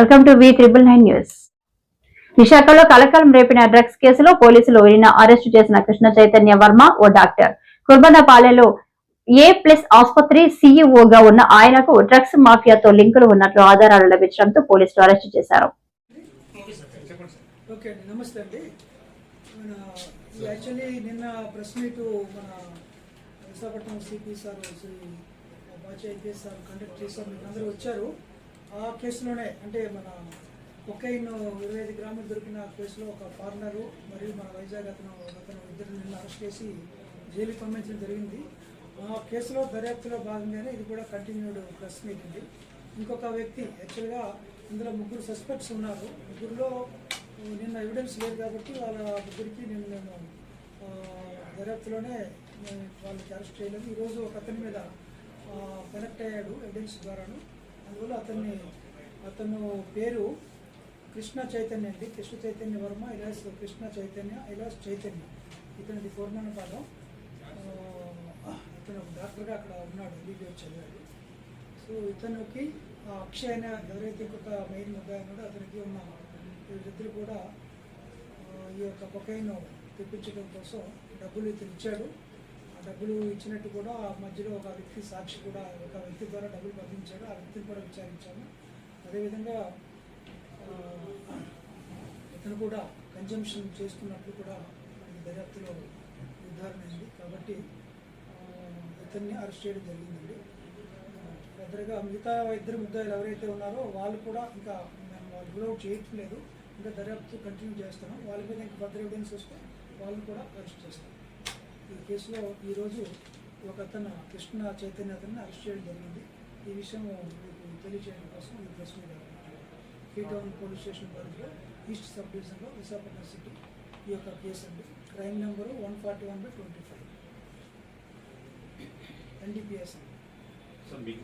Welcome to V triple nine news విశాఖలో కలకాలం రేపిన డ్రగ్స్ కేసులో పోలీసులు ఈయన అరెస్టు చేసిన కృష్ణ చైతన్య వర్మ ఓ డాక్టర్. కుర్బందపాలెలో ఏ ప్లస్ ఆసుపత్రి సీఈఓగా ఉన్న ఆయనకు డ్రగ్స్ మాఫియాతో లింకులు ఉన్నట్లు ఆధారాలు లభించడంతో పోలీసులు అరెస్టు చేశారు. ఓకే అండి నమస్తే అండి. మన యాక్చువల్లీ నిన్న ప్రెస్ మీట్ మన Visakhapatnam CP sir Shri Bachi IPS sir conduct చేశారు. మీరు అందరూ వచ్చారు. ఆ కేసులోనే అంటే మన కొకైన్ ఇరవై ఐదు గ్రాములు దొరికిన కేసులో ఒక ఫారినరు మరియు మన వైజాగ్ అతను అతను ఇద్దరు నిన్న అరెస్ట్ చేసి జైలుకి పంపించడం జరిగింది. ఆ కేసులో దర్యాప్తులో భాగంగానే ఇది కూడా కంటిన్యూడ్ ప్రెస్ మీట్ ఉంది ఇంకొక వ్యక్తి యాక్చువల్గా ఇందులో ముగ్గురు సస్పెక్ట్స్ ఉన్నారు. ముగ్గురులో నిన్న ఎవిడెన్స్ లేదు కాబట్టి వాళ్ళ ముగ్గురికి నేను నేను దర్యాప్తులోనే నేను వాళ్ళకి అరెస్ట్ చేయలేదు. ఈరోజు ఒక అతని మీద కనెక్ట్ అయ్యాడు ఎవిడెన్స్ ద్వారాను. అందువల్ల అతన్ని అతను పేరు కృష్ణ చైతన్య అండి. Krishna Chaitanya Varma alias Krishna Chaitanya alias Chaitanya. ఇతనిది పూర్ణన పాదం. ఇతను డాక్టర్గా అక్కడ ఉన్నాడు ఎంబీబీఎస్ చదివాడు. సో ఇతనికి ఆ అక్షయ్ ఎవరైతే ఇంకొక మెయిన్ ముద్దాయి ఉన్నాడో అతనికి ఉన్న వీళ్ళిద్దరు కూడా ఈ యొక్క కొకైన్ తెప్పించడం కోసం డబ్బులు ఇతను ఇచ్చాడు. డబ్బులు ఇచ్చినట్టు కూడా ఆ మధ్యలో ఒక వ్యక్తి సాక్షి కూడా ఒక వ్యక్తి ద్వారా డబ్బులు పంపించాడు. ఆ వ్యక్తిని కూడా విచారించాము. అదేవిధంగా ఇతను కూడా కన్జంప్షన్ చేస్తున్నట్లు కూడా మనకి దర్యాప్తులో నిర్ధారణ అయింది. కాబట్టి ఇతన్ని అరెస్ట్ చేయడం జరిగిందండి. పెద్దగా మిగతా ఇద్దరు ముద్దాయిలు ఎవరైతే ఉన్నారో వాళ్ళు కూడా ఇంకా మేము వాళ్ళు రూల్ చేయట్లేదు. ఇంకా దర్యాప్తు కంటిన్యూ చేస్తున్నాం. వాళ్ళ మీద ఇంకా భద్ర ఎవిడెన్స్ వస్తే వాళ్ళని కూడా అరెస్ట్ చేస్తాం. ఈ కేసులో ఈరోజు ఒక అతను కృష్ణ చైతన్య అతన్ని అరెస్ట్ చేయడం జరిగింది. ఈ విషయం మీకు తెలియజేయడం కోసం ఈ ప్రెస్ మీద టౌన్ పోలీస్ స్టేషన్ పరిధిలో ఈస్ట్ సబ్ డివిజన్లో విశాఖపట్నం సిటీ ఈ యొక్క కేసు అండి. Crime number one forty one by twenty five. NDPS అండి.